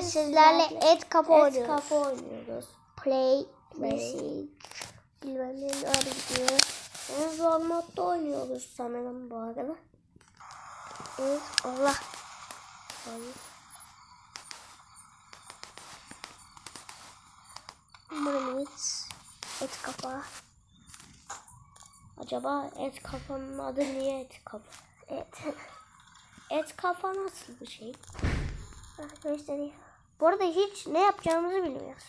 Bugün sizlerle et kapı et oynuyoruz. kafa oynuyoruz. Play, Play. music, bilmem ne gidiyor. En zor modda oynuyoruz sanırım bu arada. Evet, Allah. Hayır. Mırmit, et kafa. Acaba et kafanın adı niye et kafa? Evet. Et kafa nasıl bir şey? Arkadaşlar bu arada hiç ne yapacağımızı bilmiyoruz.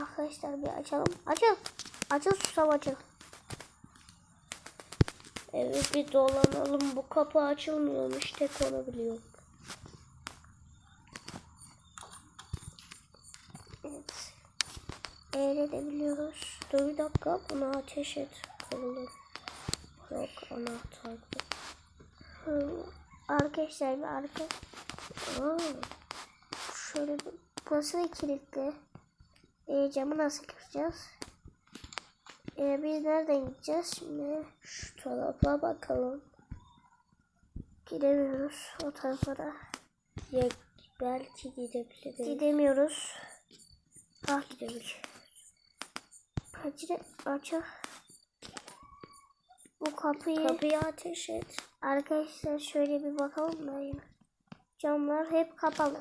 Arkadaşlar bir açalım. Açıl. Açıl susam açıl. Evet bir dolanalım. Bu kapı açılmıyormuş. Tek onu biliyorum. Evet. Öyle de biliyoruz. Dur bir dakika. Buna ateş et. Kırılır. Yok anahtar. Arkadaşlar bir arka. Aa, şöyle bir, burası da kilitli. E, camı nasıl kıracağız? E, biz nereden gideceğiz şimdi? Şu tarafa bakalım. Gidemiyoruz o tarafa da. Ya belki gidebiliriz. Gidemiyoruz. Ah gidebiliriz. Pencere açıl. Bu kapıyı Kapıya ateş et. arkadaşlar şöyle bir bakalım da. Camlar hep kapalı.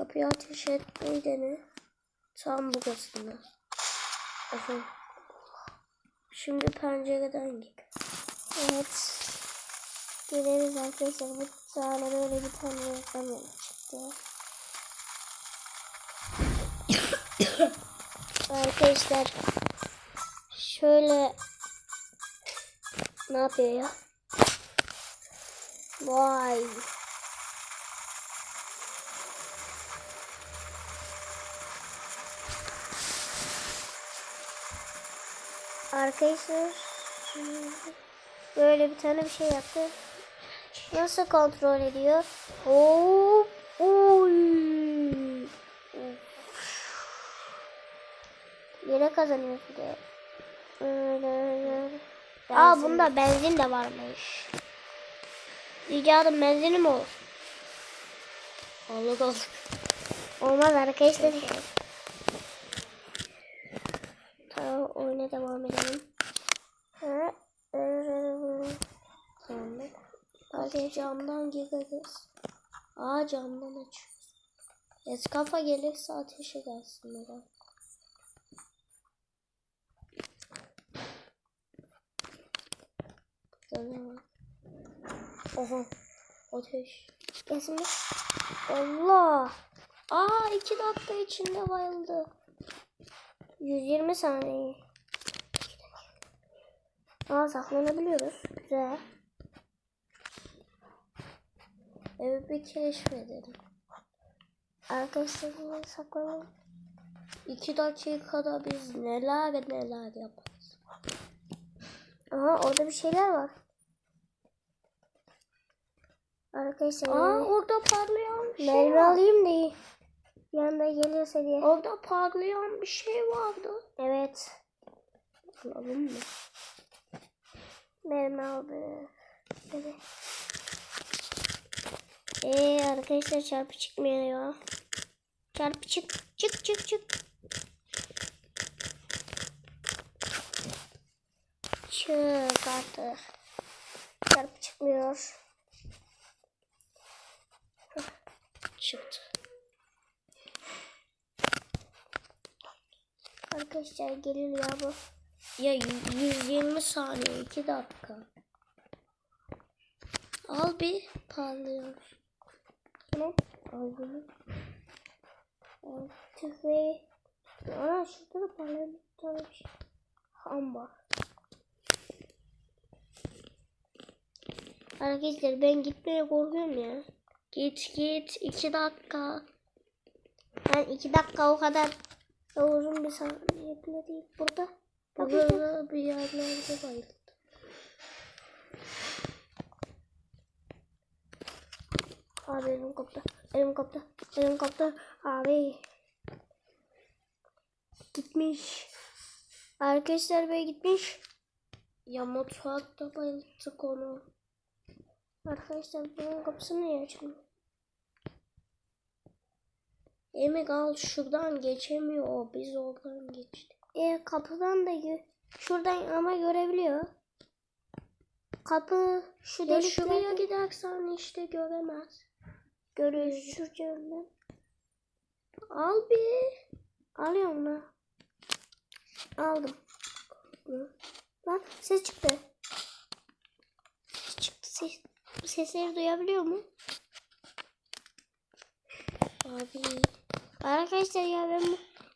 Kapıya ateş etmeyi dene. Tam burasında. Aha. Şimdi pencereden git. Evet. Görevimiz arkadaşlar bu tane böyle bir tane reklam çıktı. arkadaşlar şöyle ne yapıyor ya? Vay. Arkadaşlar böyle bir tane bir şey yaptı. Nasıl kontrol ediyor? Hop. Oy. Yere kazanıyor bir de. Öyle. Aa Benzin. bunda benzin de varmış. İcadım benzini mi olur? Olur olur. Olmaz arkadaşlar. Tamam oyuna devam edelim. Ha, ee, Tamam. Belki camdan gireriz. Aa camdan açıyoruz. Eskafa gelirse ateş edersin neden? Var? Oha. Ateş. Gelsin? Allah. Aa iki dakika içinde bayıldı. 120 saniye. Aa saklanabiliyoruz. Güzel. Evi bir keşfedelim. Arkadaşlar saklanalım. İki dakikada biz neler neler yaparız. Aha orada bir şeyler var. Arkadaşlar Aa orada parlayan bir şey mermi var. alayım da yanında gelirse diye. Orada parlayan bir şey vardı. Evet. Alalım mı? Mermi aldı. Evet. Ee arkadaşlar çarpı çıkmıyor. Çarpı çık. Çık çık çık. Çık artık. Çarpı çıkmıyor. Çıktı. Arkadaşlar gelir ya bu. Ya y- 120 saniye 2 dakika. Al bir parlıyor. Tamam. Al bunu. Artık ve Aa şurada da parlayan bir tane bir şey. Ambar. Arkadaşlar ben gitmeye korkuyorum ya. Git git 2 dakika. Ben iki dakika o kadar da uzun bir saniye bile değil. Burada. Burada bir yerlerde bayıldı. Abi elim koptu. Elim koptu. Elim koptu. Abi. Gitmiş. Arkadaşlar be gitmiş. Ya mutfakta bayılttık onu. Arkadaşlar bunun kapısı niye açılmıyor? Yemek al şuradan geçemiyor o. Biz oradan geçtik. E, kapıdan da şuradan ama görebiliyor. Kapı şu Ya şuraya gidersen işte göremez. görüyor. Şuracağım ben. Al bir. Alıyorum lan. Aldım. Lan ses çıktı. Ses çıktı. Ses, sesleri duyabiliyor mu? Abi. Arkadaşlar ya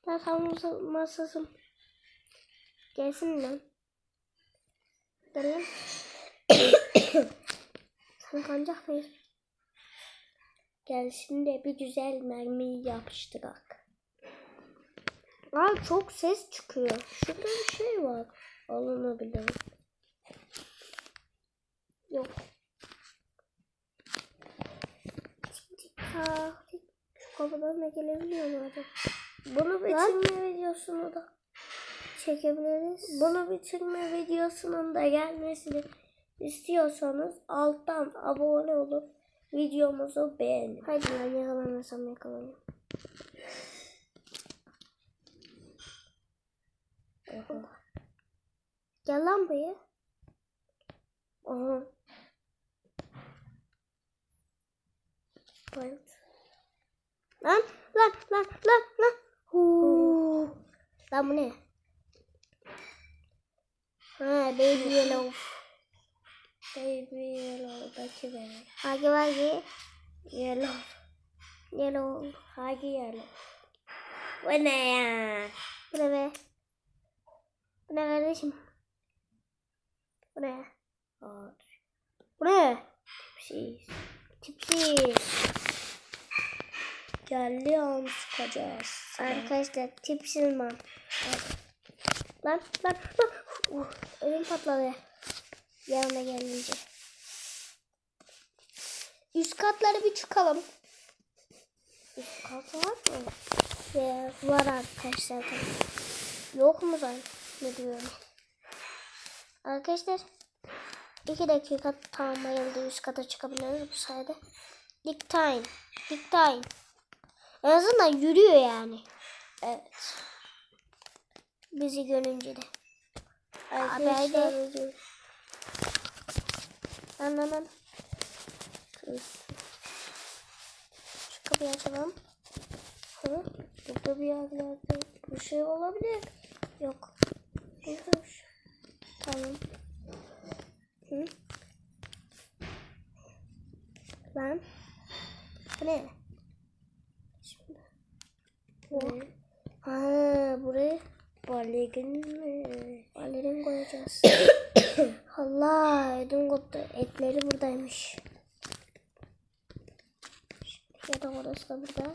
ben havlu masasım. Gelsin lan. Gel lan. Sen kancak mıyız? Gelsin de bir güzel mermi yapıştırak. Abi çok ses çıkıyor. Şurada bir şey var. Alınabilir. Yok. Tik tik tak tik. Şu kapıdan da gelebiliyor mu acaba? Bunu bitirme videosunu da. Çekebiliriz. Bunu bitirme videosunun da gelmesini istiyorsanız alttan abone olup videomuzu beğenin. Hadi lan yakalanırsam yakalanayım. Gel lan buraya. Aha. Evet. Lan lan lan lan lan. Huu. Lan bu ne? Ha baby yellow. Baby yellow'daki benim. Hagi vagi. Yellow. Yellow. Hangi yellow? Bu ne ya? Bu ne be? Bu ne kardeşim? Bu ne? Aa, Bu ne? şey. Tipsiz. Geldi sıkacağız. Arkadaşlar tipsiz man. Lan lan lan. Uh, ödüm patladı. Yanına gelince. Üst katları bir çıkalım. Üst kat var mı? Ve var arkadaşlar. Yok mu zaten? Ne diyorum. Arkadaşlar. iki dakika tamamlayıldı. Üst kata çıkabiliriz bu sayede. Dick time. En azından yürüyor yani. Evet. Bizi görünce de. Arkadaşlar Lan lan lan. Şu kapıyı açalım. Hı? burada bir yerlerde bir şey olabilir. Yok. Yokmuş. Tamam. Hı? Lan. Bu ne? Şimdi. Ne? Ha, buraya Baligin mi? balerin koyacağız. Allah ödüm koptu. Etleri buradaymış. Şimdi yatak odası da burada.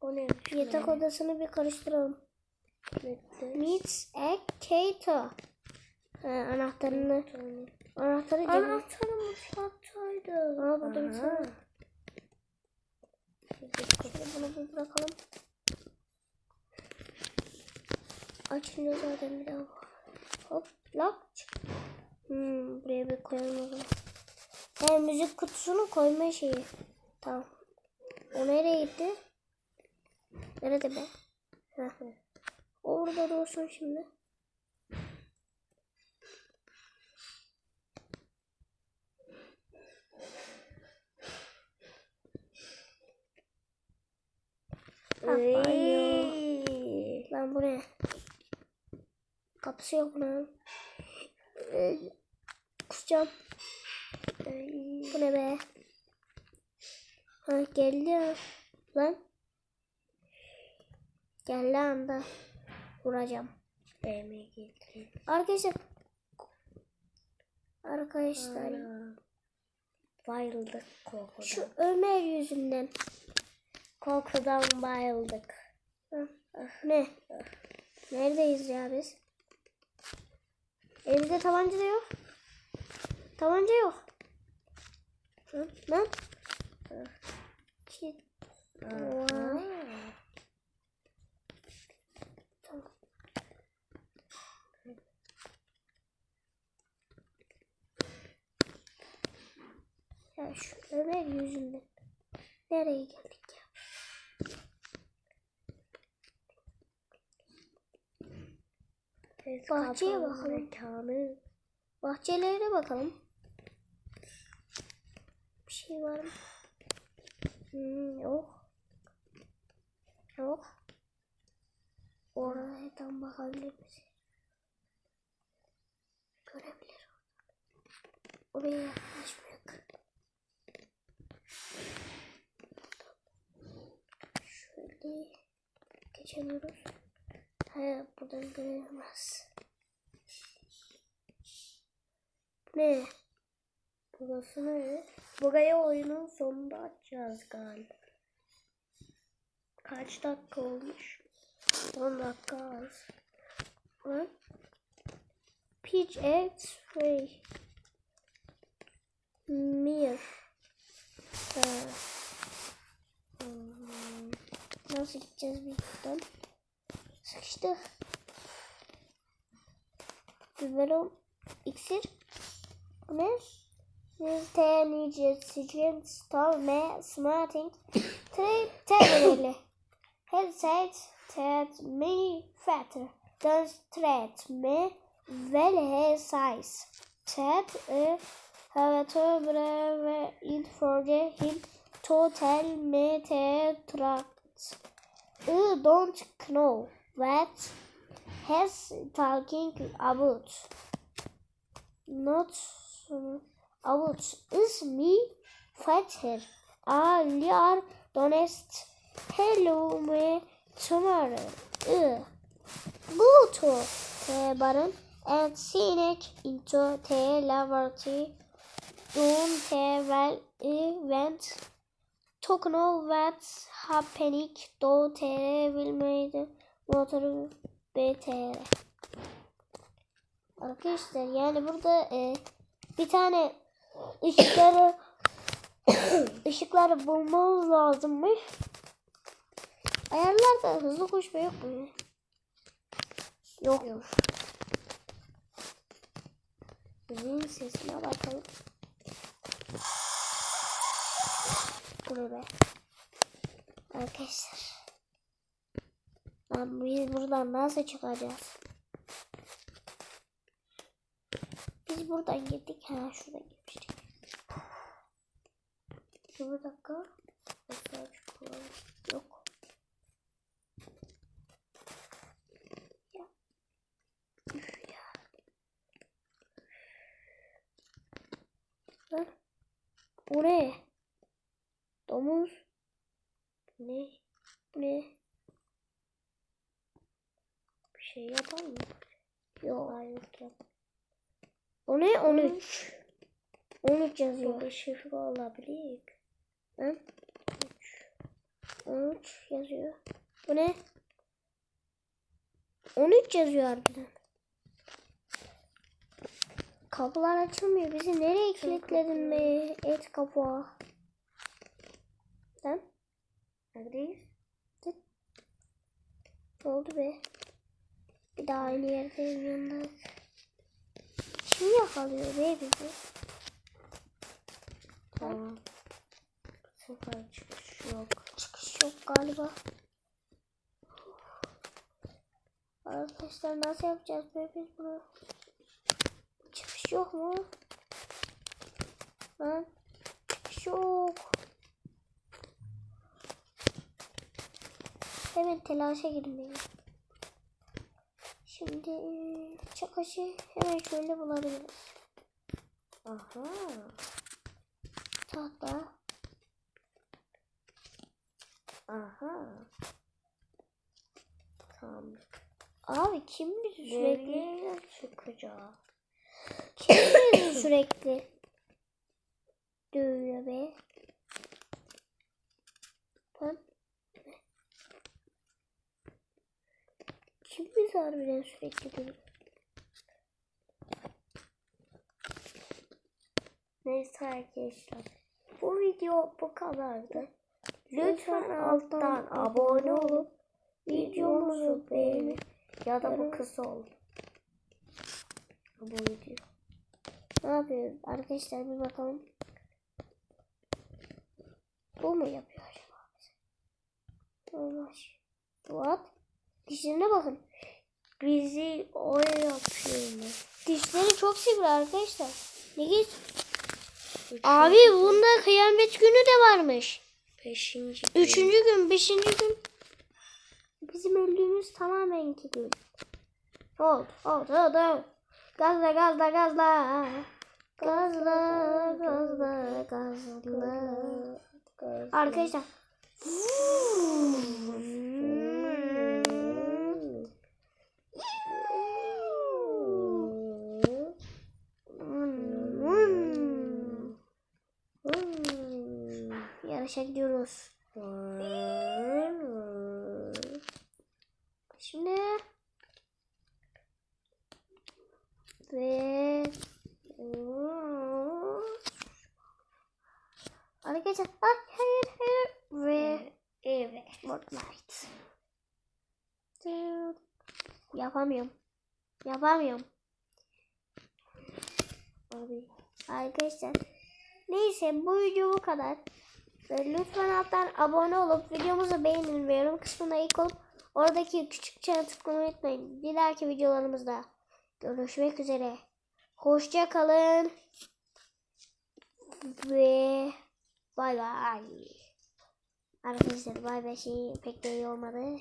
O neymiş? Yatak odasını bir karıştıralım. Meets a Kato. Ha, anahtarını anahtarı cebine. Anahtarım mutfaktaydı. Aa, burada bir tane. Şöyle bunu bir bırakalım. Açınca zaten bir daha. Hop lock. Hmm, buraya bir koyalım o zaman. He, müzik kutusunu koyma şeyi. Tamam. O nereye gitti? Nerede be? Orada dursun şimdi. Ey. Lan bu ne? Kapısı yok lan. Ee, Kusacağım. Bu ne be? Ha geldi. Lan. Geldi anda. Vuracağım. Arkadaşlar. Arkadaşlar. Bayıldık korkudan. Şu Ömer yüzünden. Korkudan bayıldık. Ha, ah, ne? Neredeyiz ya biz? Elimizde tabanca da yok. Tabanca yok. Lan. Lan. Tamam. Ya şu Ömer yüzünden. Nereye geldik Evet, Bahçeye bakalım. Mekanı. Bahçelere bakalım. Bir şey var mı? Hmm, yok. Yok. Oradan bakabilir misin? Görebilir. Oraya yaklaşmıyor. Şöyle geçemiyoruz. He, buradan göremez. Ne? Burası ne? Burayı oyunun sonunda açacağız galiba. Kaç dakika olmuş? 10 dakika az. Lan. Peach X-ray. Ha. Hmm. Nasıl gideceğiz biz buradan? Sıkıştık. Biberon iksir. Bu ne? Nice sıcak storm smarting. Trip terminali. Headset tet me fatter. Den stret me vel he size. Tet e havator breve inforge him total me te trakt. I don't know what has talking about. Not about is me fatter. Aliar donest hello me tomorrow. I go to the barn and sneak into the laboratory. Don't the well event. Talk know what's happening. Do the will made motor BTR. Arkadaşlar yani burada e, bir tane ışıkları ışıkları bulmamız lazımmış. Ayarlarda hızlı koşma yok mu? Yok. Yok. Müziğin sesine bakalım. Bu ne be? Arkadaşlar. Lan biz buradan nasıl çıkacağız? Biz buradan gittik. Ha şuradan gitmiştik. Dur bir dakika. Yok. Ya. Lan. Bu ne? Domuz. Ne? Bu ne? Şey yapalım mı? Yok. Hayır yap. O ne? 13. 13 Bu yazıyor. bir şifre olabilir. Lan. 13 yazıyor. Bu ne? 13 yazıyor harbiden. Kapılar açılmıyor. Bizi nereye kilitledin be? Et kapağı. Lan. Neredeyiz? Ne oldu be? Bir daha aynı yerdeyiz yanında. Kim yakalıyor be bizi? Tamam. Sefer çıkış yok. Çıkış yok galiba. Arkadaşlar nasıl yapacağız be biz bunu? Çıkış yok mu? Lan çıkış yok. Hemen telaşa girmeyin. Şimdi e, çıkışı hemen şöyle bulabiliriz. Aha. Tahta. Aha. Tamam. Abi kim bizi sürekli çıkacağız? kim bizi sürekli dövüyor be? Lan. Kim bizi harbiden sürekli dövüyor? Neyse arkadaşlar. Bu video bu kadardı. Lütfen alttan abone olup videomuzu beğenin. Ya da bu kısa oldu. Bu video. Ne yapıyoruz? Arkadaşlar bir bakalım. Bu mu yapıyor acaba? Olmaz. What? Dişlerine bakın. Bizi o yapıyor? Dişleri çok sivri arkadaşlar. Ne geç? Abi bunda kıyamet günü de varmış. Beşinci. Üçüncü gün, beşinci gün. Bizim öldüğümüz tamamen iki gün. Oldu, oldu, oldu. Gazla, gazla, gazla. Gazla, gazla, gazla. Arkadaşlar. Yarışa gidiyoruz. Şimdi ve Arkadaşlar ay, hayır hayır ve Evet. Fortnite. Yapamıyorum. Yapamıyorum. Abi. Arkadaşlar. Neyse bu video bu kadar. Lütfen alttan abone olup videomuzu beğenin ve yorum kısmına ilk olup oradaki küçük çana tıklamayı unutmayın. Bir dahaki videolarımızda görüşmek üzere. Hoşça kalın. Ve bay bay. Arkadaşlar bay bay şey pek de iyi olmadı.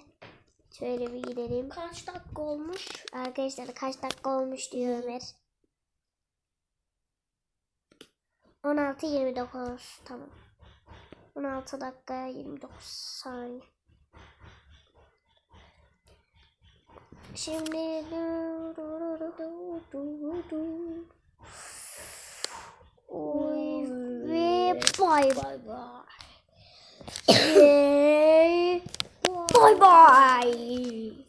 Şöyle bir gidelim. Kaç dakika olmuş? Arkadaşlar kaç dakika olmuş diyor Ömer. 16 29 tamam. 16 dakika 29 saniye. Şimdi Oy ve bay Bay bay. bay bay bay.